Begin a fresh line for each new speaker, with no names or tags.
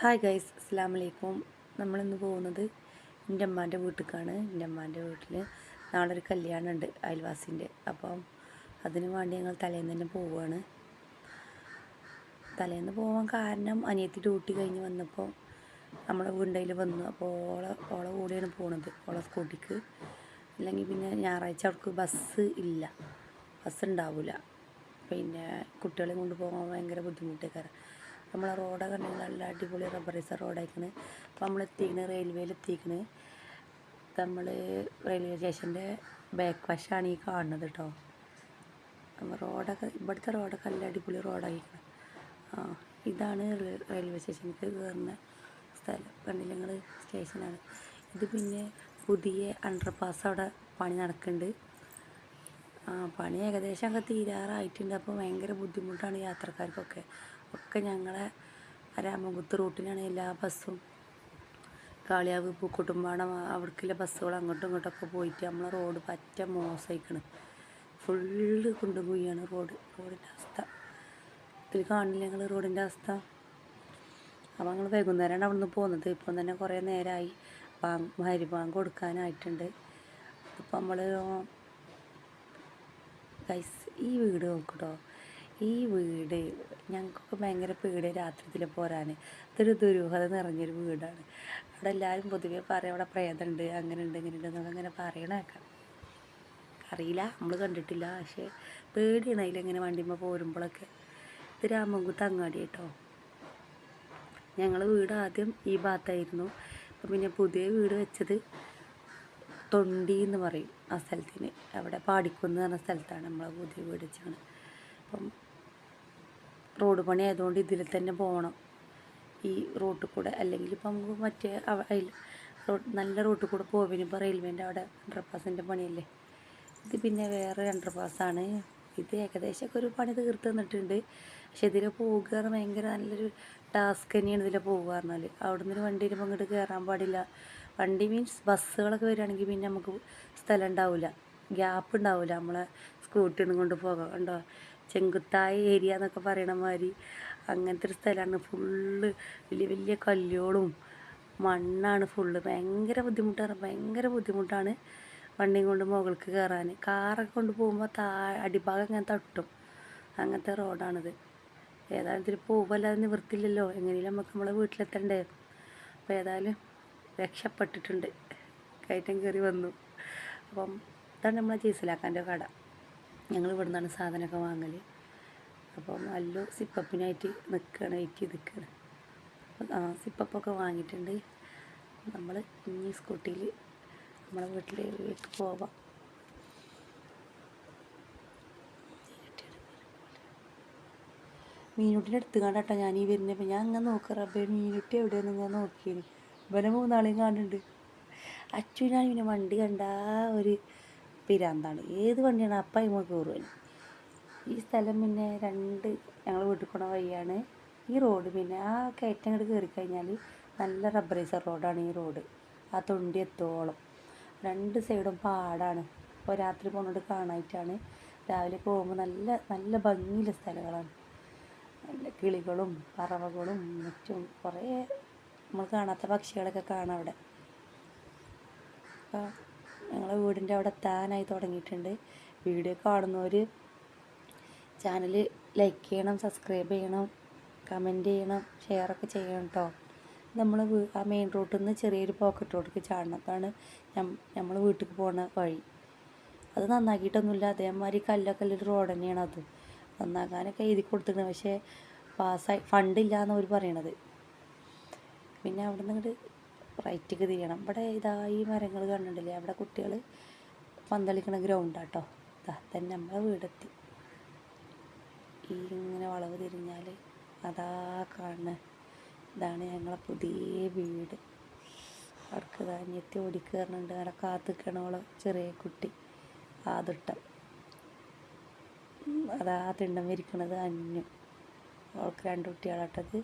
Hi guys അസ്സാം വലൈക്കും നമ്മളിന്ന് പോകുന്നത് എന്റെ അമ്മാന്റെ വീട്ടിലേക്കാണ് എന്റെ അമ്മാന്റെ വീട്ടിൽ നാളെ ഒരു കല്യാണം ഉണ്ട് അയൽവാസിന്റെ അപ്പം അതിന് വേണ്ടി ഞങ്ങൾ തലേന്ന് തന്നെ പോവുകയാണ് തലേന്ന് പോകാൻ കാരണം അനിയത്തി ഡ്യൂട്ടി കഴിഞ്ഞ് വന്നപ്പോൾ നമ്മുടെ വീണ്ടയിൽ വന്നു. അപ്പോൾ ഓള ഓള കൂടെയാണ് പോണത് ഓള സ്കൂട്ടിക്ക്. അല്ലെങ്കിൽ പിന്നെ ഞായറാഴ്ച അവർക്ക് ബസ് ഇല്ല ബസ് ഉണ്ടാവില്ല പിന്നെ കുട്ടികളെ കൊണ്ട് പോകാൻ ഭയങ്കര ബുദ്ധിമുട്ടേക്കാരം. നമ്മളെ റോഡൊക്കെ ഉണ്ടെങ്കിൽ നല്ല അടിപൊളി റബ്ബറൈസ റോഡായിക്കണ് അപ്പോൾ നമ്മൾ എത്തിക്കണ് റെയിൽവേയിൽ എത്തിക്കണ്. നമ്മൾ റെയിൽവേ സ്റ്റേഷന്റെ ബാക്ക് വശമാണ് ഈ കാണുന്നത് കേട്ടോ നമ്മൾ റോഡൊക്കെ ഇവിടുത്തെ റോഡൊക്കെ നല്ല അടിപൊളി റോഡായിരിക്കണം ആ ഇതാണ് റെയിൽവേ സ്റ്റേഷനിലേക്ക് കയറുന്ന സ്ഥലം. കണ്ടില്ല നിങ്ങൾ സ്റ്റേഷനാണ് ഇത് പിന്നെ പുതിയ അണ്ടർപാസ് അവിടെ പണി നടക്കുന്നുണ്ട് ആ പണി ഏകദേശം ഒക്കെ തീരാറായിട്ടുണ്ട്. അപ്പോൾ ഭയങ്കര ബുദ്ധിമുട്ടാണ് യാത്രക്കാർക്കൊക്കെ. ഒക്കെ ഞങ്ങളെ രാമകുത്ത് റൂട്ടിനാണ് എല്ലാ ബസ്സും. കാളിയാവ് പൂക്കുട്ടുംപാടം അവിടേക്കുള്ള ബസ്സുകൾ അങ്ങോട്ടും ഇങ്ങോട്ടൊക്കെ പോയിട്ട് നമ്മളെ റോഡ് പറ്റ മോശമായിക്കണ്. ഫുള്ള് കുണ്ടും കുഴിയാണ് റോഡ്. റോഡിന്റെ അവസ്ഥ. ഇതിൽ കാണില്ല ഞങ്ങൾ റോഡിന്റെ അവസ്ഥ. അപ്പോൾ ഞങ്ങൾ വൈകുന്നേരമാണ് അവിടെ നിന്ന് പോകുന്നത് ഇപ്പം തന്നെ കുറേ നേരമായി ബാങ്ക് ഹരിബാങ്ക് കൊടുക്കാനായിട്ടുണ്ട്. അപ്പോൾ നമ്മൾ ഈ വീട് നോക്കട്ടോ ഈ വീട് ഞങ്ങൾക്കൊക്കെ ഭയങ്കര പേടി രാത്രിയിൽ പോരാൻ അതൊരു ദുരൂഹത നിറഞ്ഞൊരു വീടാണ്. അവിടെ എല്ലാവരും പൊതുവേ പറയും അവിടെ പ്രേതമുണ്ട് അങ്ങനെ ഉണ്ട് ഇങ്ങനെ ഉണ്ട് എന്നൊക്കെ അങ്ങനെ പറയണേക്കാം അറിയില്ല നമ്മൾ കണ്ടിട്ടില്ല. പക്ഷേ പേടിയാണ് അതിലിങ്ങനെ വണ്ടിമ്മ പോരുമ്പോഴൊക്കെ ഇത് രാമൻകുത്ത് അങ്ങാടി കേട്ടോ. ഞങ്ങൾ വീട് ആദ്യം ഈ ഭാഗത്തായിരുന്നു. അപ്പം പിന്നെ പുതിയ വീട് വെച്ചത് തൊണ്ടി എന്ന് പറയും ആ സ്ഥലത്തിന്. അവിടെ പാടിക്കുന്ന് പറഞ്ഞ സ്ഥലത്താണ് നമ്മളെ പുതിയ വീട് വെച്ചാണ് റോഡ് പണി ആയതുകൊണ്ട് ഇതിൽ തന്നെ പോകണം. ഈ റോട്ടിൽ കൂടെ അല്ലെങ്കിൽ ഇപ്പം നമുക്ക് മറ്റേ റോഡ് നല്ല റോട്ടിൽ കൂടെ പോകുമ്പോൾ ഇപ്പോൾ റെയിൽവേന്റെ അവിടെ അണ്ടർപാസിന്റെ പണിയല്ലേ? ഇത് പിന്നെ വേറെ അണ്ടർപാസ്സാണ് ഇത് ഏകദേശമൊക്കെ ഒരു പണി തീർത്ത് തന്നിട്ടുണ്ട്. പക്ഷെ ഇതിൽ പോകുക ഭയങ്കര നല്ലൊരു ടാസ്ക് തന്നെയാണ് ഇതിൽ പോകുക പറഞ്ഞാൽ. അവിടെ നിന്ന് വണ്ടി വരുമ്പോൾ ഇങ്ങോട്ട് കയറാൻ പാടില്ല. വണ്ടി മീൻസ് ബസ്സുകളൊക്കെ വരികയാണെങ്കിൽ പിന്നെ നമുക്ക് സ്ഥലം ഉണ്ടാവില്ല. ഗ്യാപ്പ് ഉണ്ടാവില്ല. നമ്മളെ സ്കൂട്ടി ഒന്നും കൊണ്ട് പോകാം. കണ്ടോ? ചെങ്കുത്തായ ഏരിയ എന്നൊക്കെ പറയണ മാതിരി. അങ്ങനത്തെ ഒരു സ്ഥലമാണ്. ഫുള്ള് വലിയ വലിയ കല്ലുകളും മണ്ണാണ് ഫുള്ള്. ഭയങ്കര ബുദ്ധിമുട്ടാണ്. ഭയങ്കര ബുദ്ധിമുട്ടാണ് വണ്ടിയും കൊണ്ട് മുകൾക്ക് കയറാൻ കാറൊക്കെ കൊണ്ട് പോകുമ്പോൾ താ അടിഭാഗം ഇങ്ങനെ തട്ടും. അങ്ങനത്തെ റോഡാണിത്. ഏതായാലും ഇതിൽ പോകുമല്ലാതെ നിവൃത്തിയില്ലല്ലോ. എങ്ങനെയും നമുക്ക് നമ്മളെ വീട്ടിലെത്തണ്ടേ? അപ്പോൾ ഏതായാലും രക്ഷപ്പെട്ടിട്ടുണ്ട്. കയറ്റം കയറി വന്നു. അപ്പം ഇതാണ് നമ്മളെ ജീസലാക്കാന്റെ കട. ഞങ്ങൾ ഇവിടെ നിന്നാണ് സാധനമൊക്കെ വാങ്ങൽ അപ്പം നല്ല സിപ്പപ്പിനായിട്ട് നിൽക്കുകയാണ് ചെയ്ത് നിൽക്കുകയാണ് ആ സിപ്പപ്പൊക്കെ വാങ്ങിയിട്ടുണ്ട്. നമ്മൾ ഇനി സ്കൂട്ടിയിൽ നമ്മളെ വീട്ടിലേക്ക് പോവാം. മീനുട്ടിന്റെ അടുത്ത് കണ്ടട്ടോ ഞാൻ ഈ വരുന്നപ്പോൾ ഞാൻ അങ്ങനെ നോക്കാറ് റബ്ബേ മീനുട്ടി എവിടെയെന്ന് ഞാൻ നോക്കിയത് ഇവനെ മൂന്നാളെയും കാണുന്നുണ്ട്. ഞാൻ പിന്നെ വണ്ടി കണ്ടാ ഒരു പിരാന്താണ്. ഏത് വണ്ടിയാണ് അപ്പം ഇമ്മ കയറുമല്ലോ ഈ സ്ഥലം പിന്നെ രണ്ട് ഞങ്ങൾ വീട്ടിൽ പോണ വഴിയാണ് ഈ റോഡ്. പിന്നെ ആ കയറ്റം അങ്ങോട്ട് കയറി കഴിഞ്ഞാൽ നല്ല റബ്ബറൈസർ റോഡാണ് ഈ റോഡ്. ആ തൊണ്ടി എത്തോളം. രണ്ട് സൈഡും പാടാണ്. അപ്പോൾ രാത്രി പോകുന്നത് കാണാനായിട്ടാണ് രാവിലെ പോകുമ്പോൾ നല്ല നല്ല ഭംഗിയുള്ള സ്ഥലങ്ങളാണ്. നല്ല കിളികളും പറവകളും മറ്റും കുറേ നമ്മൾ കാണാത്ത പക്ഷികളൊക്കെ കാണാം അവിടെ. ഞങ്ങളെ വീടിന്റെ അവിടെ എത്താനായി തുടങ്ങിയിട്ടുണ്ട്. വീഡിയോ കാണുന്നവർ ചാനൽ ലൈക്ക് ചെയ്യണം സബ്സ്ക്രൈബ് ചെയ്യണം കമന്റ് ചെയ്യണം ഷെയറൊക്കെ ചെയ്യണം കേട്ടോ നമ്മൾ ആ മെയിൻ റോട്ടിൽ നിന്ന് ചെറിയൊരു പോക്കറ്റ് റോഡിലേക്ക് ചാടണം. അതാണ് നമ്മൾ വീട്ടിൽ പോകുന്ന വഴി. അത് നന്നാക്കിയിട്ടൊന്നുമില്ല. അതേമാതിരി കല്ലൊക്കെ ഉള്ളൊരു റോഡ് തന്നെയാണ് അത്. നന്നാക്കാനൊക്കെ എഴുതി കൊടുത്തിട്ടുണ്ട്. പക്ഷേ പാസ്സായി ഫണ്ടില്ല എന്ന് പറയണത്. പിന്നെ അവിടെ നിന്ന് ഇങ്ങോട്ട് റൈറ്റിക്ക് തിരിയണം. ഇവിടെ ഇതാ ഈ മരങ്ങൾ കണ്ടിട്ടില്ലേ? അവിടെ കുട്ടികൾ പന്തളിക്കണ ഗ്രൗണ്ടാട്ടോ ഇതാ തന്നെ നമ്മളെ വീടെത്തി. ഈ ഇങ്ങനെ വളവ് തിരിഞ്ഞാൽ അതാ കാണുന്ന. ഇതാണ് ഞങ്ങളെ പുതിയ വീട്. അവർക്ക് ധാന്യത്തി ഓടിക്കയറുന്നുണ്ട് അവിടെ കാത്ത് നിൽക്കണോളെ ചെറിയ കുട്ടി. ആദിട്ടം അതാ തിണ്ടം വിരിക്കണത് അഞ്ഞു അവൾക്ക് രണ്ട് കുട്ടികളാട്ടത്.